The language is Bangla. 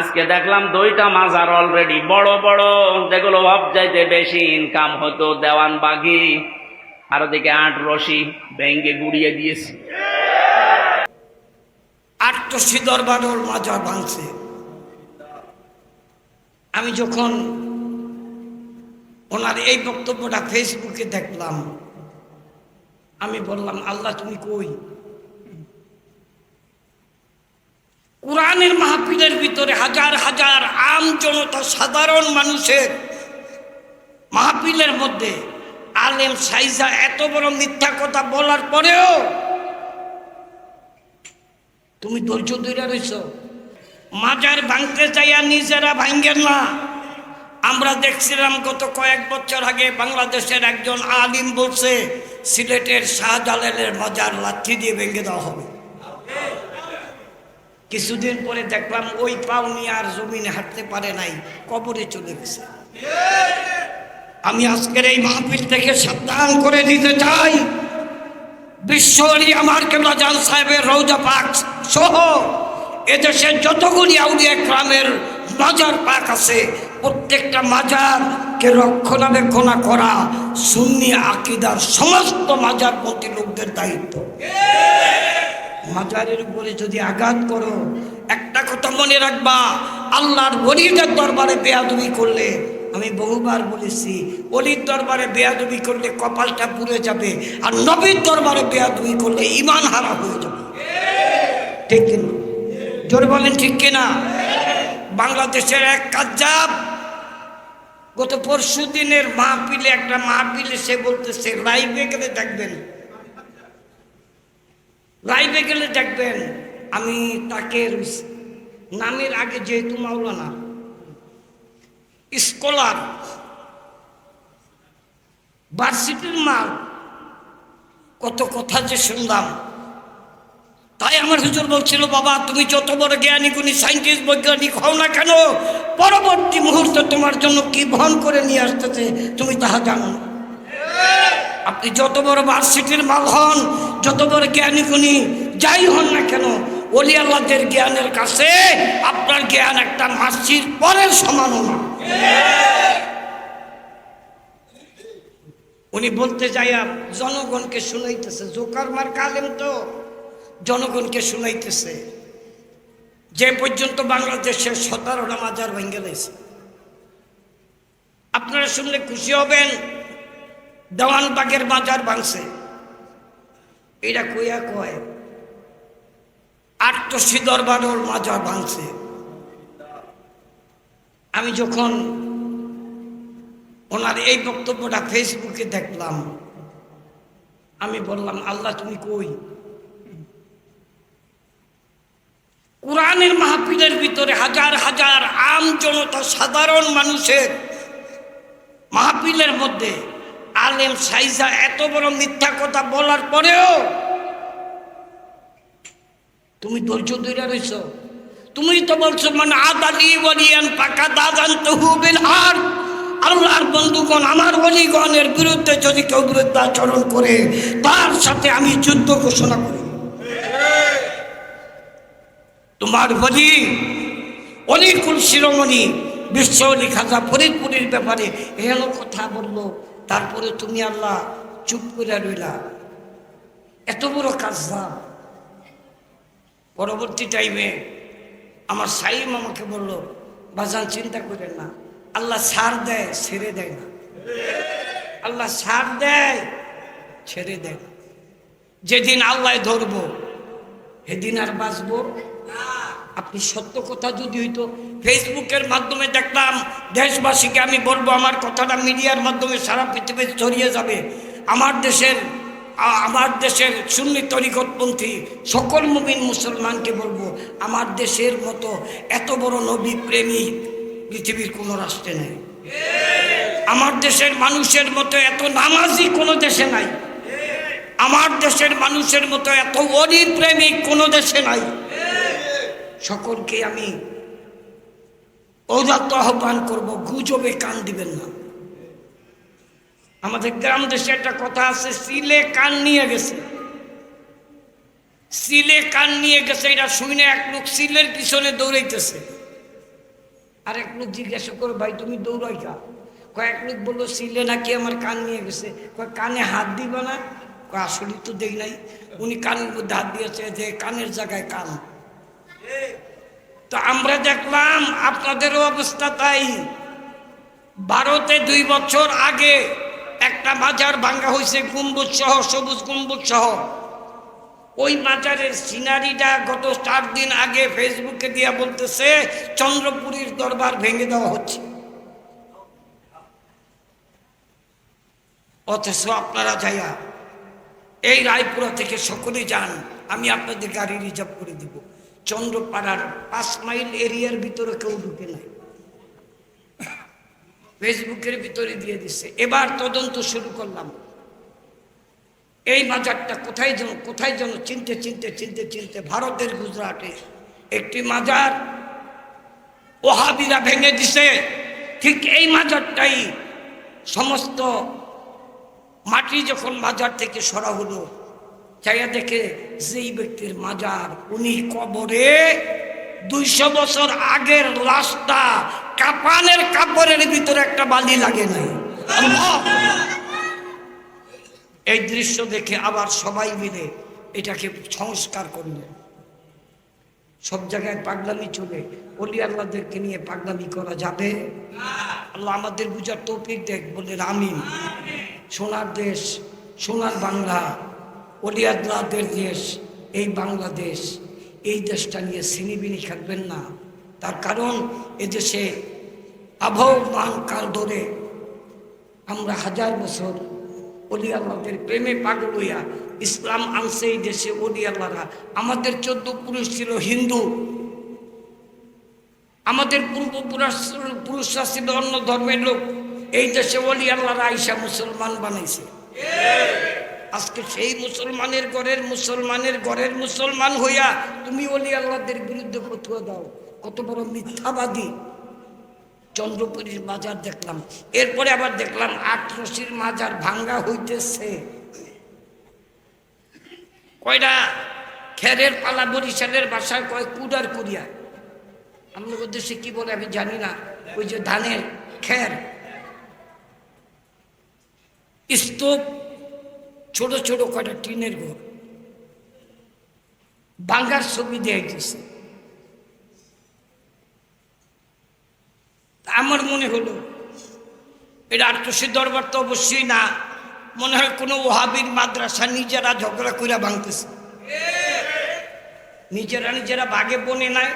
আজকে দেখলাম দুইটা মাজার অলরেডি বড় বড়। যেগুলো চাইতে বেশি ইনকাম হতো, দেওয়ান বাগি, আর ওদিকে আট রশি ব্যাঙ্গে গুড়িয়ে দিয়েছি। আমি যখন ওনার এই বক্তব্যটা ফেসবুকে দেখলাম, আমি বললাম, আল্লাহ তুমি কই? কোরআনের মাহফিলের ভিতরে হাজার হাজার আম জনতা, সাধারণ মানুষের মাহফিলের মধ্যে আলেম সাইজা এত বড় মিথ্যা কথা বলার পরেও তুমি ধৈর্য ধরে রয়েছ। মাজার ভাঙতে চাইয়া নিজেরা ভাঙ্গেন না। আমরা দেখছিলাম গত কয়েক বছর আগে বাংলাদেশের একজন আলিম বলছে, সিলেটের শাহজালালের মাজার লাঠি দিয়ে ভেঙে দেওয়া হবে। কিছুদিন পরে দেখলাম ওই পাও নিয়ে আর জমিনে হাঁটতে পারে নাই, কবরে চলে গেছে। আমি আজকের এই মাহফিল থেকে সাবধান করে দিতে চাই। বিশ্বরী আমার কেবলা জান সাহেবের রৌজা পাক সহ এদেশের যতগুলি আউলিয়া গ্রামের মাজার পাক আছে, প্রত্যেকটা মাজারকে রক্ষণাবেক্ষণা করা, সুন্নি আকিদার সমস্ত মাজার প্রতি লোকদের দায়িত্ব। মাজারের উপরে যদি আঘাত করো, একটা কথা মনে রাখবা, আল্লাহর ওলিদের দরবারে বেয়াদবি করলে, আমি বহুবার বলেছি অলির দরবারে বেয়াদবি করলে কপালটা পুড়ে যাবে, আর নবীর দরবারে বেয়াদবি করলে ইমান হারা হয়ে যাবে। ঠিক কিনা? জোরে বলেন ঠিক কিনা? বাংলাদেশের এক কাজাব গত পরশু দিনের মাহপিলে একটা মাহপিলে সে বলতেছে লাইভে গেলে দেখবেন। লাইভে গেলে দেখবেন আমি তাকে নামের আগে যেহেতু মাওলানা, স্কলার ভার্সিটির মাল কত কথা যে শুনলাম। তাই আমার হুজুর বলছিল, বাবা, তুমি যত বড় জ্ঞানী, গুণী সাইন্টিস্ট বৈজ্ঞানিক হও না কেন, পরবর্তী মুহূর্তে তোমার জন্য কি বহন করে নিয়ে আসতেছে, তুমি তাহা জানো না। আপনি যত বড় ভার্সিটির মাল হন, যত বড় জ্ঞানী গুণী, যাই হন না কেন অলি আল্লাহদের জ্ঞানের কাছে আপনার জ্ঞান একটা মাসির পরের সমানও না উনি বলতে যাইয়া জনগণকে শুনাইতেছে, জোকার মার কালেম তো, জনগণকে শুনাইতেছে। যে পর্যন্ত বাংলাদেশের সতেরোটা মাজার ভেঙে দিয়েছে আপনারা শুনলে খুশি হবেন দেওয়ানবাগের বাজার ভাঙছে। এটা কইয়া কয় আটশি দরবারের মাজার ভাঙছে। আমি যখন ওনার এই বক্তব্যটা ফেসবুকে দেখলাম, আমি বললাম, আল্লাহ, তুমি কই? কোরআনের মাহফিলের ভিতরে হাজার হাজার আম জনতা, সাধারণ মানুষের মাহফিলের মধ্যে আলেম সাইজা এত বড় মিথ্যা কথা বলার পরেও তুমি ধৈর্য ধরে রয়েছ তুমি তো বলছো মানে আদালি বলিয়ান পাকা দাদান তো তহুবিল আর আল্লাহর বন্ধুগণ, আমার বলিগণের বিরুদ্ধে যদি কেউ বিরুদ্ধাচরণ করে, তার সাথে আমি যুদ্ধ ঘোষণা করি। তোমার বলি অলিকুল শিরোমণি, বিশ্ব অলি খাজা ফরিদপুরের ব্যাপারে এহেন কথা বলল। তারপরে তুমি আল্লাহ চুপ করে রইলা। এত বড় কাজ না পরবর্তী টাইমে আমার সাইম আমাকে বলল, বাজান, চিন্তা করেন না। আল্লাহ সার দেয়, ছেড়ে দেয় না। আল্লাহ সার দেয়, ছেড়ে দেয় না। যেদিন আল্লাহ ধরবো, সেদিন আর বাঁচবো আপনি সত্য কথা যদি হইতো ফেসবুকের মাধ্যমে দেখলাম দেশবাসীকে আমি বলব, আমার কথাটা মিডিয়ার মাধ্যমে সারা পৃথিবী ছড়িয়ে যাবে। আমার দেশের আমার দেশের সুন্নি তরিকতপন্থী সকল মুমিন মুসলমানকে বলব, আমার দেশের মতো এত বড় নবী প্রেমিক পৃথিবীর কোনো রাষ্ট্রে নেই। আমার দেশের মানুষের মতো এত নামাজি কোনো দেশে নাই। আমার দেশের মানুষের মতো এত অলি প্রেমিক কোনো দেশে নাই। সকলকে আমি ঔদাত্ত আহ্বান করব, গুজবে কান দিবেন না। আমাদের গ্রাম দেশে একটা কথা আছে, সিলে কান নিয়ে গেছে। সিলে কান নিয়ে গেছে, এটা শুনে এক লোক সিলের পিছনে দৌড়াইতেছে। আর এক লোক জিজ্ঞাসা করো, ভাই, তুমি দৌড়াই কা কয়েক লোক বলল, সিলে নাকি আমার কান নিয়ে গেছে। কয়, কানে হাত দিব না? কয় আসলে তো দেখ নাই। উনি কানের মধ্যে হাত দিয়েছে, যে কানের জায়গায় কান। তো আমরা দেখলাম আপনাদেরও অবস্থা তাই। ভারতে দুই বছর আগে একটা মাজার ভাঙ্গা হয়েছে গম্বুজ সহ, সবুজ গম্বুজ সহ। ওই মাজারের সিনারিটা গত চার দিন আগে ফেসবুকে দিয়া বলতেছে, চন্দ্রপুরীর দরবার ভেঙে দেওয়া হচ্ছে। অথচ আপনারা যাইয়া এই রায়পুরা থেকে সকলে যান, আমি আপনাদের গাড়ি রিজার্ভ করে দিব। চন্দ্রপাড়ার পাঁচ মাইল এরিয়ার ভিতরে কেউ ঢুকে নাই। ফেসবুকের ভিতরে দিয়ে দিচ্ছে এবার তদন্ত শুরু করলাম। এই মাজারটা কোথায় যেন কোথায় যেন চিনতে চিনতে চিনতে চিনতে ভারতের গুজরাটে একটি মাজার ওহাবিরা ভেঙে দিছে। ঠিক এই মাজারটাই সমস্ত মাটি যখন মাজার থেকে সরা হলো চাইয়া দেখে যেই ব্যক্তির মাজার, উনি কবরে দুইশো বছর আগের লাশটা কাপানের কাপড়ের ভিতরে একটা বালি লাগে নাই। এই দৃশ্য দেখে আবার সবাই মিলে এটাকে সংস্কার করলেন। সব জায়গায় পাগলামি চলে। অলি আল্লাহদেরকে নিয়ে পাগলামি করা যাবে? আল্লাহ আমাদের বুঝার তৌফিক দেখ বলে আমিন। সোনার দেশ, সোনার বাংলা। আল্লাহদের দেশ, এই বাংলাদেশ, এই দেশটা নিয়ে সিনিবিনি খেলবেন না। তার কারণ, এদেশে আবহমান কাল ধরে আমরা হাজার বছর অলি আল্লাহদের প্রেমে পাগল হইয়া ইসলাম আনছে এই দেশে অলি আল্লাহরা আমাদের চোদ্দ পুরুষ ছিল হিন্দু। আমাদের পূর্বপুরুষ পুরুষরা ছিল অন্য ধর্মের লোক। এই দেশে অলি আল্লাহরা আইসা মুসলমান বানাইছে। আজকে সেই মুসলমানের ঘরের মুসলমানের ঘরের মুসলমান হইয়া তুমি অলি আল্লাহদের বিরুদ্ধে ফতুয়া দাও। কত বড় মিথ্যাবাদী। চন্দ্রপুরীর মাজার দেখলাম। এরপরে আবার দেখলাম আটরশির মাজার ভাঙ্গা হইতেছে। কয়টা খেরের পালা বরিশালের বাসায় কয় কুডার কুড়িয়া আমাদের দেশে কি বলে আমি জানি না। ওই যে ধানের খের। স্তূপ ছোট ছোট কটা টিনের ঘর। বাঙ্গার ছবি দেয়া গেছে আমার মনে হলো এটা আটশি দরবার তো অবশ্যই না। মনে হয় কোনো ওহাবির মাদ্রাসা নিজেরা ঝগড়া করে ভাঙতেছে। নিজেরা নিজেরা বাগে বনে নাই।